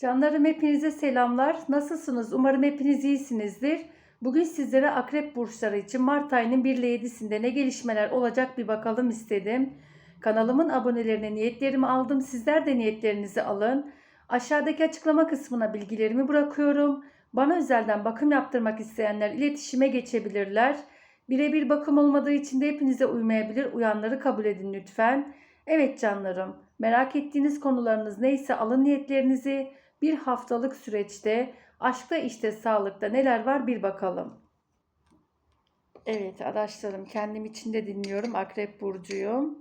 Canlarım hepinize selamlar. Nasılsınız? Umarım hepiniz iyisinizdir. Bugün sizlere akrep burçları için Mart ayının 1 ile 7'sinde ne gelişmeler olacak bir bakalım istedim. Kanalımın abonelerine niyetlerimi aldım. Sizler de niyetlerinizi alın. Aşağıdaki açıklama kısmına bilgilerimi bırakıyorum. Bana özelden bakım yaptırmak isteyenler iletişime geçebilirler. Birebir bakım olmadığı için de hepinize uymayabilir. Uyanları kabul edin lütfen. Evet canlarım, merak ettiğiniz konularınız neyse alın niyetlerinizi. Bir haftalık süreçte aşkta işte sağlıkta neler var bir bakalım. Evet arkadaşlarım kendim için de dinliyorum. Akrep burcuyum.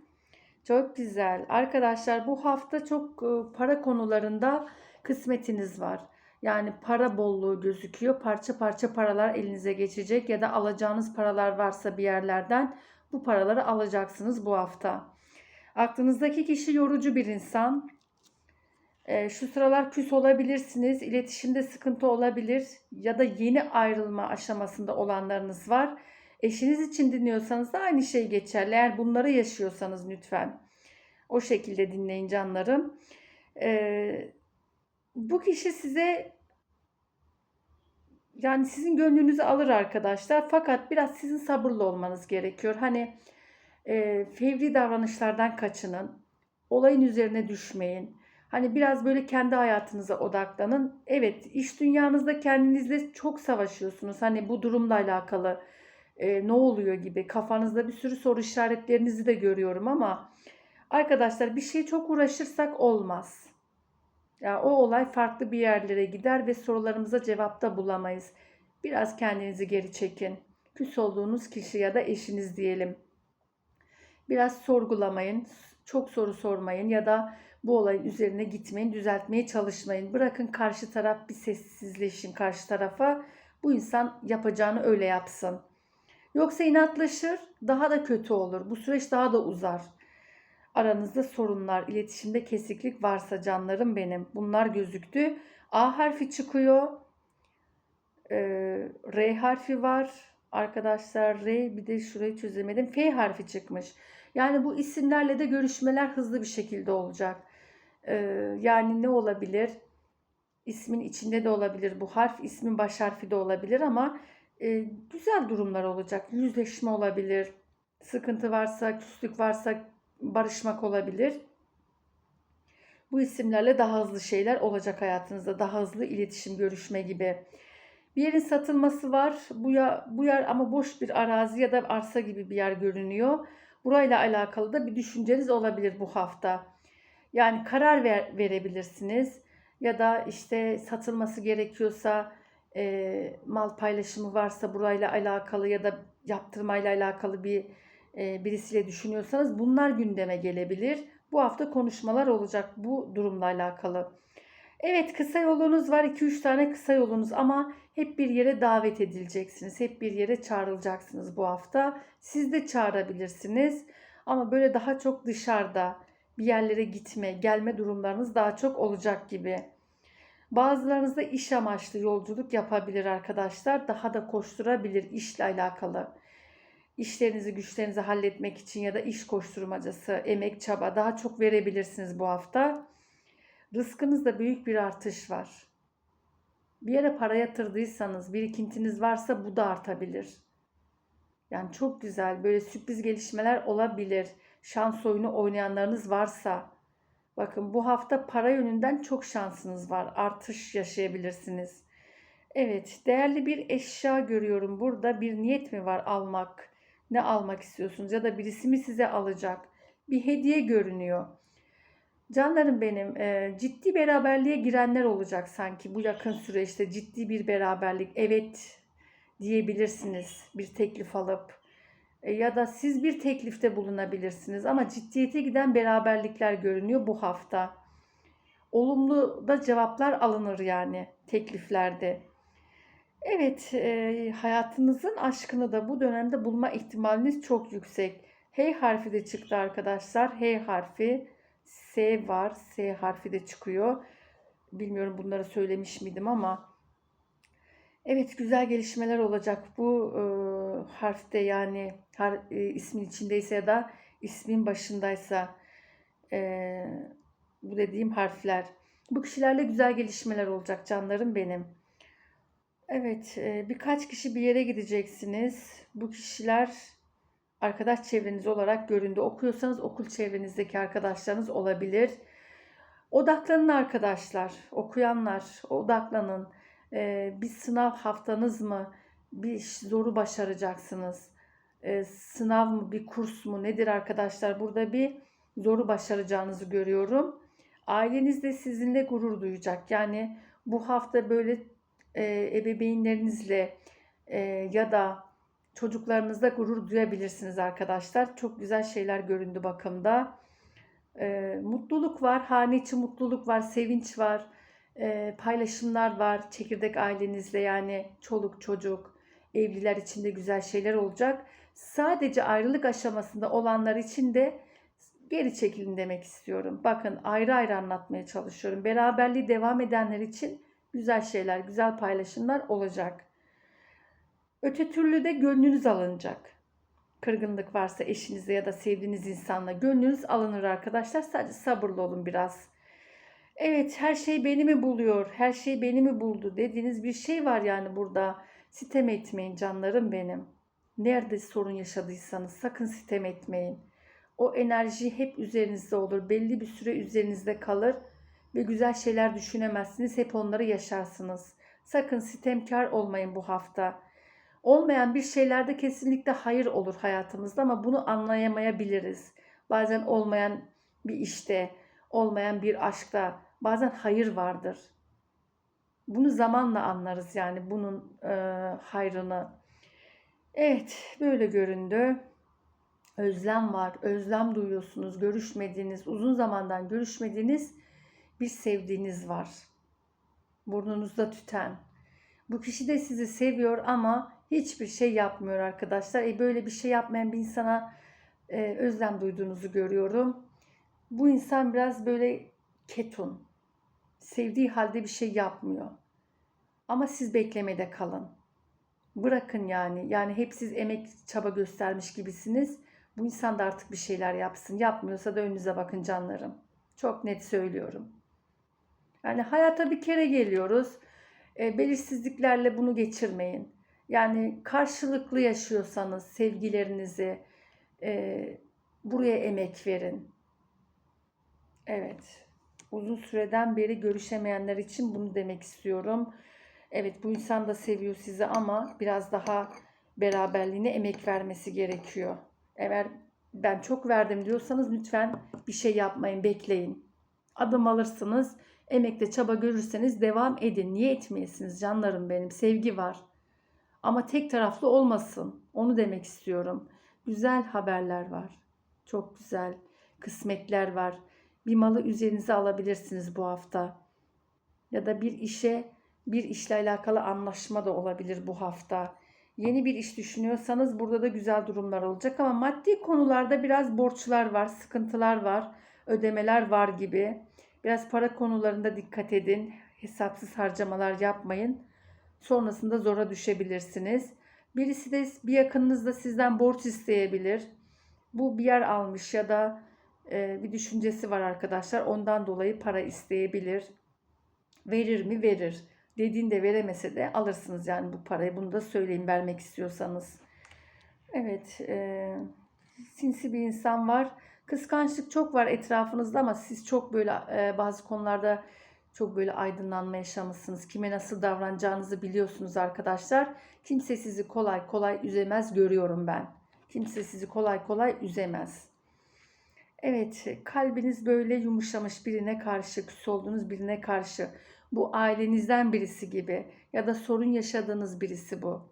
Çok güzel. Arkadaşlar bu hafta çok e, para konularında kısmetiniz var. Yani para bolluğu gözüküyor. Parça parça paralar elinize geçecek ya da alacağınız paralar varsa bir yerlerden bu paraları alacaksınız bu hafta. Aklınızdaki kişi yorucu bir insan. E, şu sıralar küs olabilirsiniz, iletişimde sıkıntı olabilir ya da yeni ayrılma aşamasında olanlarınız var. Eşiniz için dinliyorsanız da aynı şey geçerli. Eğer bunları yaşıyorsanız lütfen o şekilde dinleyin canlarım. E, bu kişi size yani sizin gönlünüzü alır arkadaşlar. Fakat biraz sizin sabırlı olmanız gerekiyor. Hani e, fevri davranışlardan kaçının. Olayın üzerine düşmeyin. Hani biraz böyle kendi hayatınıza odaklanın. Evet iş dünyanızda kendinizle çok savaşıyorsunuz. Hani bu durumla alakalı e, ne oluyor gibi kafanızda bir sürü soru işaretlerinizi de görüyorum ama arkadaşlar bir şey çok uğraşırsak olmaz. Ya yani o olay farklı bir yerlere gider ve sorularımıza cevapta bulamayız. Biraz kendinizi geri çekin. Küs olduğunuz kişi ya da eşiniz diyelim. Biraz sorgulamayın, çok soru sormayın ya da bu olayın üzerine gitmeyin, düzeltmeye çalışmayın. Bırakın karşı taraf bir sessizleşin karşı tarafa. Bu insan yapacağını öyle yapsın. Yoksa inatlaşır, daha da kötü olur. Bu süreç daha da uzar. Aranızda sorunlar, iletişimde kesiklik varsa canlarım benim. Bunlar gözüktü. A harfi çıkıyor. Ee, R harfi var. Arkadaşlar R bir de şurayı çözemedim. F harfi çıkmış. Yani bu isimlerle de görüşmeler hızlı bir şekilde olacak. Yani ne olabilir? İsmin içinde de olabilir bu harf, ismin baş harfi de olabilir ama e, güzel durumlar olacak. Yüzleşme olabilir. Sıkıntı varsa, küslük varsa barışmak olabilir. Bu isimlerle daha hızlı şeyler olacak hayatınızda. Daha hızlı iletişim, görüşme gibi. Bir yerin satılması var. Bu, ya, bu yer ama boş bir arazi ya da arsa gibi bir yer görünüyor. Burayla alakalı da bir düşünceniz olabilir bu hafta. Yani karar ver, verebilirsiniz ya da işte satılması gerekiyorsa e, mal paylaşımı varsa burayla alakalı ya da yaptırmayla alakalı bir e, birisiyle düşünüyorsanız bunlar gündeme gelebilir. Bu hafta konuşmalar olacak bu durumla alakalı. Evet kısa yolunuz var 2-3 tane kısa yolunuz ama hep bir yere davet edileceksiniz. Hep bir yere çağrılacaksınız bu hafta. Siz de çağırabilirsiniz ama böyle daha çok dışarıda bir yerlere gitme, gelme durumlarınız daha çok olacak gibi. Bazılarınız da iş amaçlı yolculuk yapabilir arkadaşlar. Daha da koşturabilir işle alakalı. İşlerinizi, güçlerinizi halletmek için ya da iş koşturmacası, emek, çaba daha çok verebilirsiniz bu hafta. Rızkınızda büyük bir artış var. Bir yere para yatırdıysanız, birikintiniz varsa bu da artabilir. Yani çok güzel böyle sürpriz gelişmeler olabilir. Şans oyunu oynayanlarınız varsa bakın bu hafta para yönünden çok şansınız var. Artış yaşayabilirsiniz. Evet, değerli bir eşya görüyorum. Burada bir niyet mi var almak? Ne almak istiyorsunuz ya da birisi mi size alacak? Bir hediye görünüyor. Canlarım benim e, ciddi beraberliğe girenler olacak sanki bu yakın süreçte ciddi bir beraberlik evet diyebilirsiniz bir teklif alıp ya da siz bir teklifte bulunabilirsiniz ama ciddiyete giden beraberlikler görünüyor bu hafta. Olumlu da cevaplar alınır yani tekliflerde. Evet, e, hayatınızın aşkını da bu dönemde bulma ihtimaliniz çok yüksek. H harfi de çıktı arkadaşlar. H harfi, S var, S harfi de çıkıyor. Bilmiyorum bunları söylemiş miydim ama Evet güzel gelişmeler olacak. Bu e, harfte yani har, e, ismin içindeyse ya da ismin başındaysa e, bu dediğim harfler. Bu kişilerle güzel gelişmeler olacak canlarım benim. Evet, e, birkaç kişi bir yere gideceksiniz. Bu kişiler arkadaş çevreniz olarak göründü. Okuyorsanız okul çevrenizdeki arkadaşlarınız olabilir. Odaklanın arkadaşlar, okuyanlar, odaklanın. E, bir sınav haftanız mı? Bir zoru başaracaksınız. E, sınav mı, bir kurs mu nedir arkadaşlar? Burada bir zoru başaracağınızı görüyorum. Aileniz de sizinle gurur duyacak. Yani bu hafta böyle e, ebeveynlerinizle e, ya da çocuklarınızla gurur duyabilirsiniz arkadaşlar. Çok güzel şeyler göründü bakımda. E, mutluluk var, hane içi mutluluk var, sevinç var, e, paylaşımlar var. Çekirdek ailenizle yani çoluk çocuk, evliler için de güzel şeyler olacak. Sadece ayrılık aşamasında olanlar için de geri çekilin demek istiyorum. Bakın ayrı ayrı anlatmaya çalışıyorum. Beraberliği devam edenler için güzel şeyler, güzel paylaşımlar olacak. Öte türlü de gönlünüz alınacak. Kırgınlık varsa eşinizle ya da sevdiğiniz insanla gönlünüz alınır arkadaşlar. Sadece sabırlı olun biraz. Evet her şey beni mi buluyor, her şey beni mi buldu dediğiniz bir şey var yani burada. Sitem etmeyin canlarım benim. Nerede sorun yaşadıysanız sakın sitem etmeyin. O enerji hep üzerinizde olur. Belli bir süre üzerinizde kalır ve güzel şeyler düşünemezsiniz. Hep onları yaşarsınız. Sakın sitemkar olmayın bu hafta. Olmayan bir şeylerde kesinlikle hayır olur hayatımızda ama bunu anlayamayabiliriz. Bazen olmayan bir işte, olmayan bir aşkta bazen hayır vardır. Bunu zamanla anlarız yani bunun e, hayrını. Evet böyle göründü. Özlem var, özlem duyuyorsunuz, görüşmediğiniz, uzun zamandan görüşmediğiniz bir sevdiğiniz var. Burnunuzda tüten. Bu kişi de sizi seviyor ama hiçbir şey yapmıyor arkadaşlar. E böyle bir şey yapmayan bir insana e, özlem duyduğunuzu görüyorum. Bu insan biraz böyle ketum. Sevdiği halde bir şey yapmıyor. Ama siz beklemede kalın. Bırakın yani. Yani hep siz emek çaba göstermiş gibisiniz. Bu insan da artık bir şeyler yapsın. Yapmıyorsa da önünüze bakın canlarım. Çok net söylüyorum. Yani hayata bir kere geliyoruz. E, belirsizliklerle bunu geçirmeyin. Yani karşılıklı yaşıyorsanız sevgilerinizi e, buraya emek verin. Evet. Uzun süreden beri görüşemeyenler için bunu demek istiyorum. Evet bu insan da seviyor sizi ama biraz daha beraberliğine emek vermesi gerekiyor. Eğer ben çok verdim diyorsanız lütfen bir şey yapmayın, bekleyin. Adım alırsınız, emekle çaba görürseniz devam edin. Niye etmeyesiniz canlarım benim? Sevgi var. Ama tek taraflı olmasın. Onu demek istiyorum. Güzel haberler var. Çok güzel kısmetler var. Bir malı üzerinize alabilirsiniz bu hafta. Ya da bir işe, bir işle alakalı anlaşma da olabilir bu hafta. Yeni bir iş düşünüyorsanız burada da güzel durumlar olacak ama maddi konularda biraz borçlar var, sıkıntılar var, ödemeler var gibi. Biraz para konularında dikkat edin. Hesapsız harcamalar yapmayın. Sonrasında zora düşebilirsiniz. Birisi de bir yakınınız da sizden borç isteyebilir. Bu bir yer almış ya da bir düşüncesi var arkadaşlar. Ondan dolayı para isteyebilir. Verir mi? Verir dediğinde veremese de alırsınız yani bu parayı. Bunu da söyleyin vermek istiyorsanız. Evet. E, sinsi bir insan var. Kıskançlık çok var etrafınızda ama siz çok böyle e, bazı konularda çok böyle aydınlanma yaşamışsınız. Kime nasıl davranacağınızı biliyorsunuz arkadaşlar. Kimse sizi kolay kolay üzemez görüyorum ben. Kimse sizi kolay kolay üzemez. Evet, kalbiniz böyle yumuşamış birine karşı, küs olduğunuz birine karşı bu ailenizden birisi gibi ya da sorun yaşadığınız birisi bu.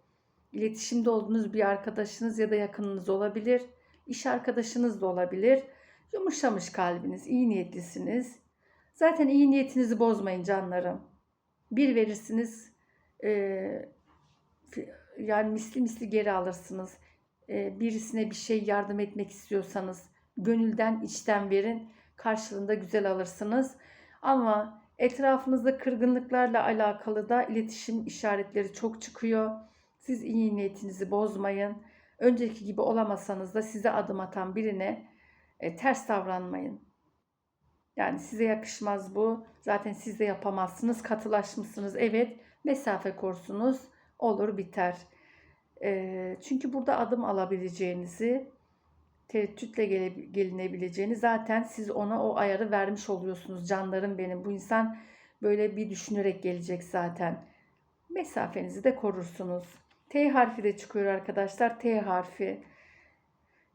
İletişimde olduğunuz bir arkadaşınız ya da yakınınız olabilir. İş arkadaşınız da olabilir. Yumuşamış kalbiniz, iyi niyetlisiniz. Zaten iyi niyetinizi bozmayın canlarım. Bir verirsiniz, e, yani misli misli geri alırsınız. E, birisine bir şey yardım etmek istiyorsanız gönülden, içten verin. Karşılığında güzel alırsınız. Ama Etrafınızda kırgınlıklarla alakalı da iletişim işaretleri çok çıkıyor. Siz iyi niyetinizi bozmayın. Önceki gibi olamasanız da size adım atan birine e, ters davranmayın. Yani size yakışmaz bu. Zaten siz de yapamazsınız. Katılaşmışsınız. Evet. Mesafe korsunuz. Olur biter. Ee, çünkü burada adım alabileceğinizi, tereddütle gele, gelinebileceğini zaten siz ona o ayarı vermiş oluyorsunuz. Canlarım benim. Bu insan böyle bir düşünerek gelecek zaten. Mesafenizi de korursunuz. T harfi de çıkıyor arkadaşlar. T harfi.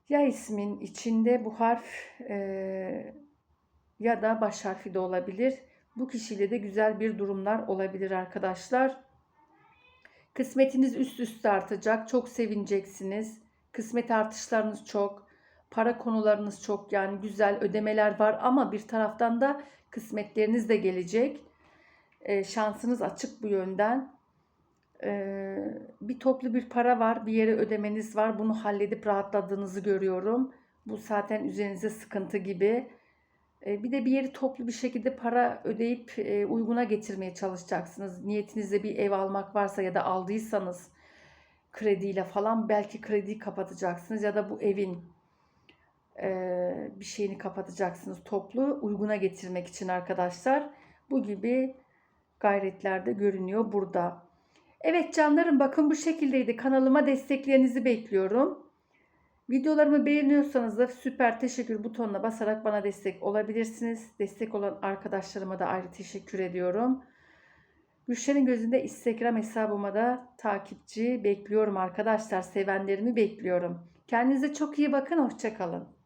Ya ismin içinde bu harf e, ya da baş harfi de olabilir. Bu kişiyle de güzel bir durumlar olabilir arkadaşlar. Kısmetiniz üst üste artacak. Çok sevineceksiniz. Kısmet artışlarınız çok. Para konularınız çok yani güzel ödemeler var ama bir taraftan da kısmetleriniz de gelecek. E, şansınız açık bu yönden. E, bir toplu bir para var. Bir yere ödemeniz var. Bunu halledip rahatladığınızı görüyorum. Bu zaten üzerinize sıkıntı gibi. E, bir de bir yeri toplu bir şekilde para ödeyip e, uyguna getirmeye çalışacaksınız. Niyetinizde bir ev almak varsa ya da aldıysanız krediyle falan belki krediyi kapatacaksınız ya da bu evin bir şeyini kapatacaksınız toplu uyguna getirmek için arkadaşlar. Bu gibi gayretlerde görünüyor burada. Evet canlarım bakın bu şekildeydi. Kanalıma desteklerinizi bekliyorum. Videolarımı beğeniyorsanız da süper teşekkür butonuna basarak bana destek olabilirsiniz. Destek olan arkadaşlarıma da ayrı teşekkür ediyorum. Gülşen'in gözünde Instagram hesabıma da takipçi bekliyorum arkadaşlar. Sevenlerimi bekliyorum. Kendinize çok iyi bakın. Hoşçakalın.